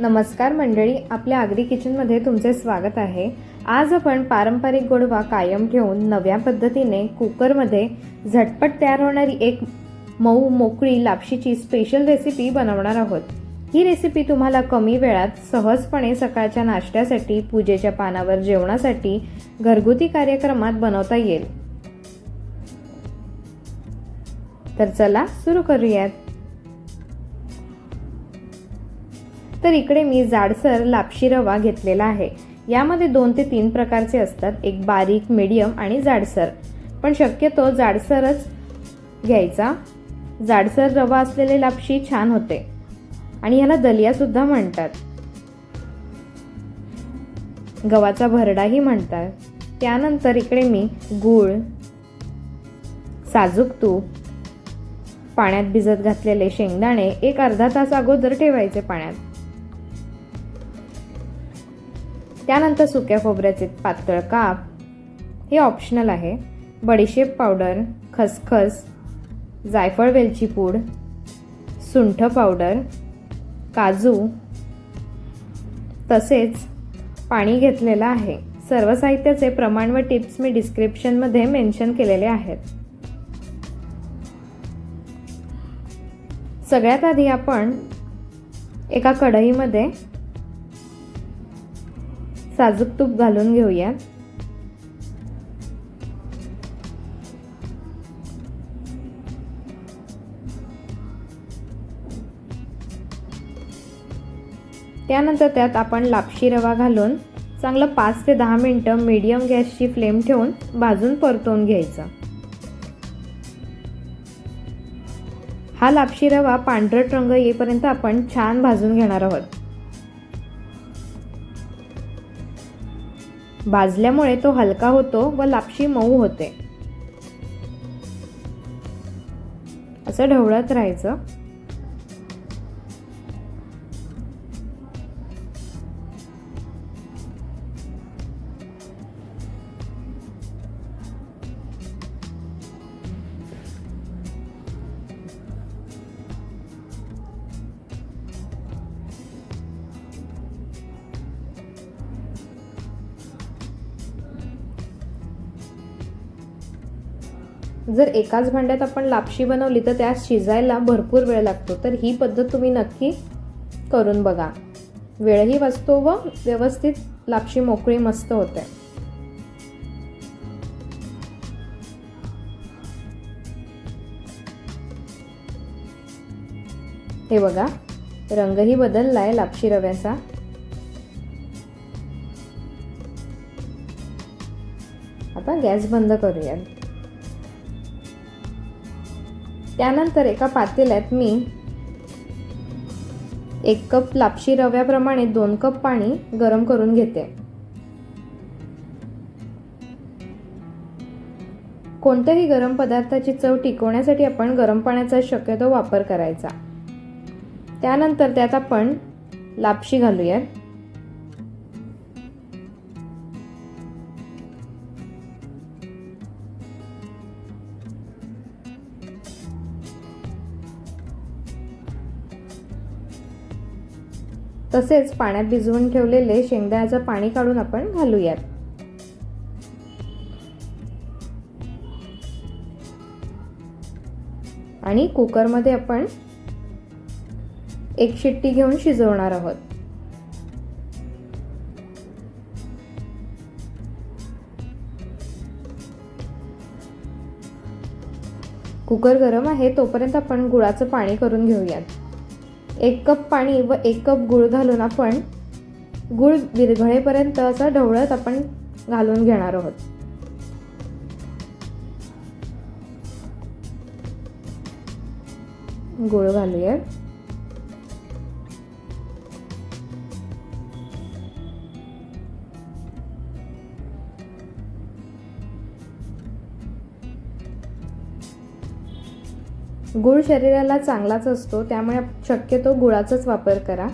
नमस्कार मंडळी आपल्या आगरी किचनमध्ये तुमचे स्वागत आहे. आज आपण पारंपरिक गोडवा कायम ठेवून नव्या पद्धतीने कुकरमध्ये झटपट तयार होणारी एक मऊ मोकळी लापशीची स्पेशल रेसिपी बनवणार आहोत. ही रेसिपी तुम्हाला कमी वेळात सहजपणे सकाळच्या नाश्त्यासाठी पूजेच्या पानावर जेवणासाठी घरगुती कार्यक्रमात बनवता येईल. तर चला सुरू करूयात. तर इकडे मी जाडसर लापशी रवा घेतलेला आहे. यामध्ये दोन ते तीन प्रकारचे असतात. एक बारीक मीडियम आणि जाडसर. पण शक्यतो जाडसरच घ्यायचा. जाडसर रवा असलेले लापशी छान होते. आणि ह्याला दलियासुद्धा म्हणतात. गव्हाचा भरडाही म्हणतात. त्यानंतर इकडे मी गूळ साजूक तूप पाण्यात भिजत घातलेले शेंगदाणे एक अर्धा तास अगोदर ठेवायचे पाण्यात. त्यानंतर सुक्या खोबऱ्याचे पातळ काप. हे ऑप्शनल आहे. बडीशेप पावडर खसखस जायफळ वेलची पूड सुंठ पावडर काजू. तसेच पाणी घेतलेलं आहे. सर्व साहित्याचे प्रमाण व टिप्स मी डिस्क्रिप्शनमध्ये मेन्शन केलेले आहेत. सगळ्यात आधी आपण एका कढईमध्ये साजूक तूप घालून घेऊया. त्यानंतर त्यात आपण लापशी रवा घालून चांगलं पाच ते दहा मिनटं मीडियम गॅसची फ्लेम ठेवून भाजून परतवून घ्यायचा. हा लापशी रवा पांढरट रंग येईपर्यंत आपण छान भाजून घेणार आहोत. भाजल्यामुळे तो हलका होतो व लापशी मऊ होते. असं ढवळत राहायचं. जर एकाच भांड्यात आपण लापशी बनवली तर त्यात शिजायला भरपूर वेळ लागतो. तर ही पद्धत तुम्ही नक्की करून बघा. वेळही वाचतो व व्यवस्थित लापशी मोकळी मस्त होते. हे बघा रंगही बदललाय लापशी रव्याचा. आता गॅस बंद करूयात. त्यानंतर एका पातेल्यात मी एक कप लापशी रव्याप्रमाणे दोन कप पाणी गरम करून घेते. कोणत्याही गरम पदार्थाची चव टिकवण्यासाठी आपण गरम पाण्याचा शक्यतो वापर करायचा. त्यानंतर त्यात आपण लापशी घालूयात. तसेच पाण्यात भिजवून ठेवलेले शेंगदाण्याचं पाणी काढून आपण घालूयात. आणि कुकरमध्ये आपण एक शिट्टी घेऊन शिजवणार आहोत. कुकर गरम आहे तोपर्यंत आपण गुळाचं पाणी करून घेऊयात. एक कप पाणी व एक कप गुळ घालून आपण गुळ विरघळेपर्यंत असं ढवळत आपण घालून घेणार आहोत. गुळ घालूयात. गुळ शरीराला चांगलाच असतो त्यामुळे शक्यतो गुळाचाच वापर करा.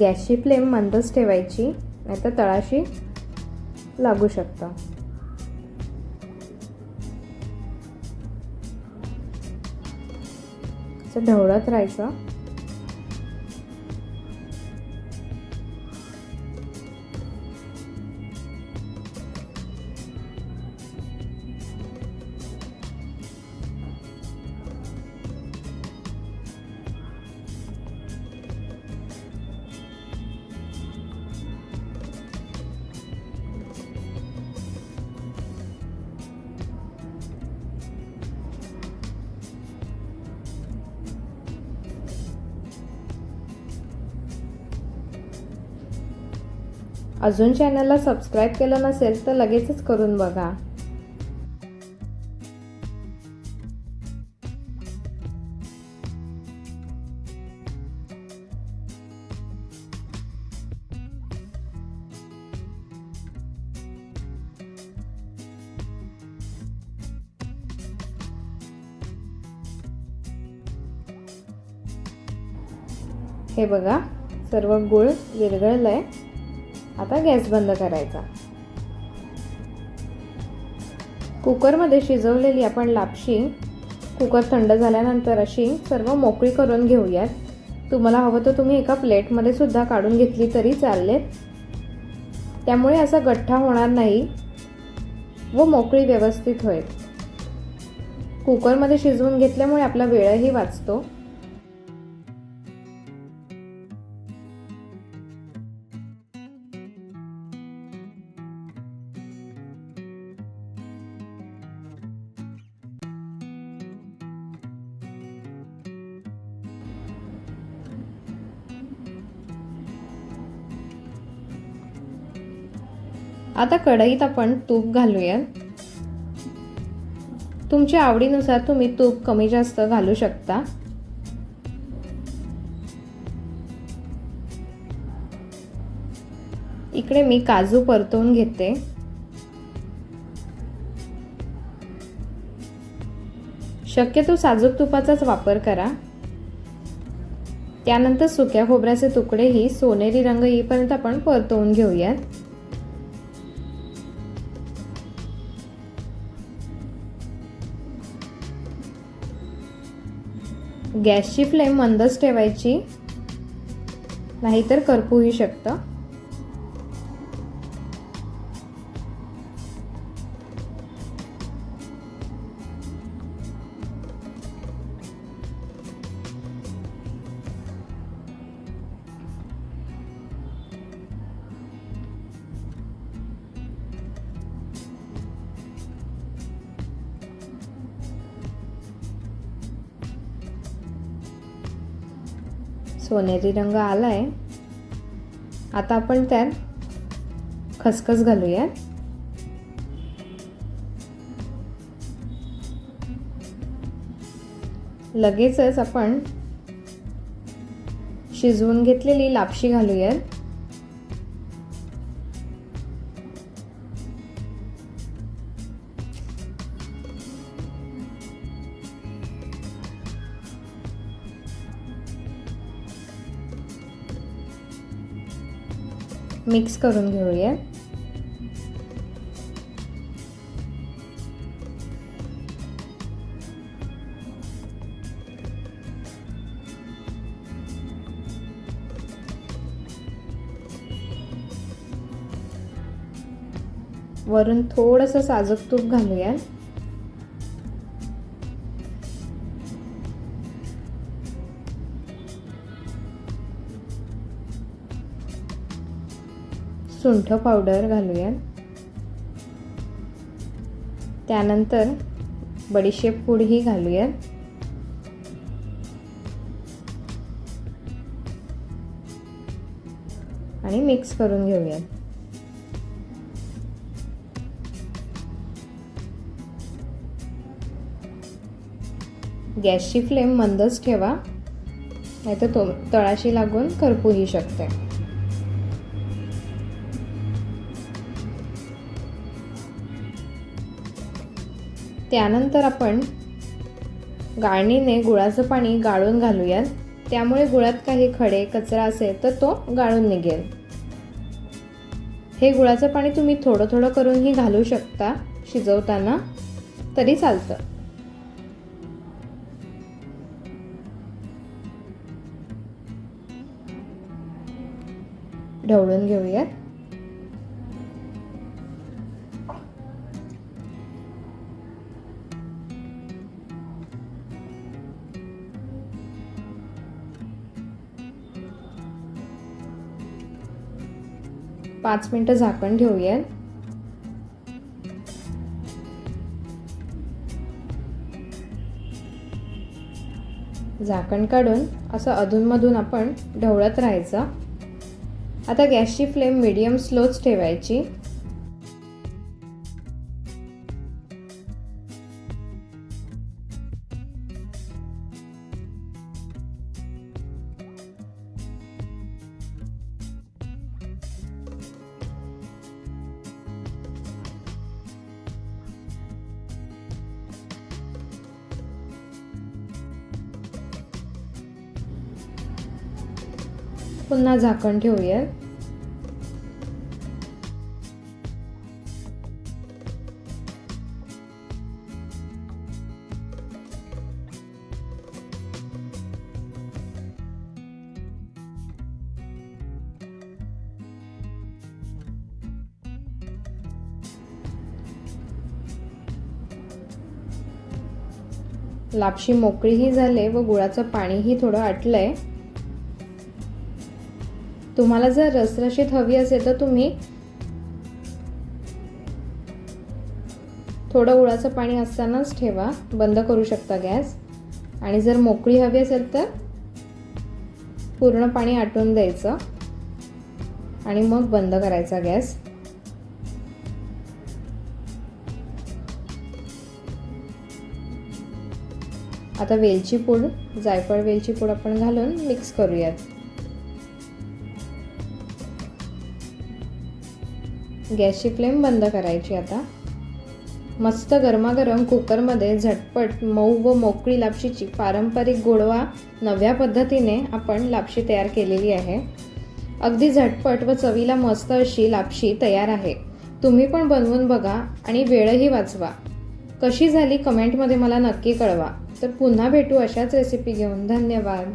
गॅसची फ्लेम मंदच ठेवायची नाही तर तळाशी लागू शकतं. असं ढवळत राहायचं. अजून चॅनलला सबस्क्राईब केलं नसेल तर लगेचच करून बघा. हे बघा सर्व गुळ आहे आता गॅस बंद करायचा. कुकरमध्ये शिजवलेली आपण लापशी कुकर थंड झाल्यानंतर अशी सर्व मोकळी करून घेऊयात. तुम्हाला हवं तर तुम्ही एका प्लेटमध्ये सुद्धा काढून घेतली तरी चालेल त्यामुळे असा गठ्ठा होणार नाही व मोकळी व्यवस्थित होईल. कुकरमध्ये शिजवून घेतल्यामुळे आपला वेळही वाचतो. आता कढईत आपण तूप घालूया. तुमच्या आवडीनुसार तुम्ही तूप कमी जास्त घालू शकता. इकडे मी काजू परतवून घेते. शक्यतो साजूक तुपाचाच वापर करा. त्यानंतर सुक्या खोबऱ्याचे तुकडेही सोनेरी रंग येईपर्यंत आपण परतवून घेऊयात. गॅसची फ्लेम मंदच ठेवायची. नाहीतर करपूही शकतं. सोनेरी रंग आलाय. आता आपण त्यात खसखस घालूया लगेचच आपण शिजवून घेतलेली लापशी घालूयात. मिक्स करून घेऊया. वरून थोडंसं साजूक तूप घालूया. सुंठ पावडर घालूया. त्यानंतर बडीशेप पूडही घालूया. आणि मिक्स करून घेऊया. गॅसची फ्लेम मंदच ठेवा नाहीतर तो तळाशी लागून करपूही शकते. त्यानंतर आपण गाळणीने गुळाचं पाणी गाळून घालूयात. त्यामुळे गुळात काही खडे कचरा असेल तर तो गाळून निघेल. हे गुळाचं पाणी तुम्ही थोडं थोडं करूनही घालू शकता. शिजवताना तरी चालतं. ढवळून घेऊयात. पाच मिनटं झाकण ठेवूयात झाकण काढून असं अधूनमधून आपण ढवळत राहायचं. आता गॅसची फ्लेम मिडियम स्लोच ठेवायची. पुन्हा झाकण ठेवूयात लापशी मोकळीही झाले व गुळाचं पाणीही थोडं आटलंय. तुम्हाला जर रसरशीत हवी असेल तर तुम्ही थोडं उळाचं पाणी असतानाच ठेवा. बंद करू शकता गॅस. आणि जर मोकळी हवी असेल तर पूर्ण पाणी आटून द्यायचं. आणि मग बंद करायचा गॅस. आता वेलची पूड जायफळ वेलची पूड आपण घालून मिक्स करूयात. गॅसची फ्लेम बंद करायची आता. मस्त गरमागरम कुकरमध्ये झटपट मऊ व मोकळी लापशीची पारंपरिक गोडवा नव्या पद्धतीने आपण लापशी तयार केलेली आहे. अगदी झटपट व चवीला मस्त अशी लापशी तयार आहे. तुम्ही पण बनवून बघा आणि वेळही वाचवा. कशी झाली कमेंटमध्ये मला नक्की कळवा. तर पुन्हा भेटू अशाच रेसिपी घेऊन. धन्यवाद.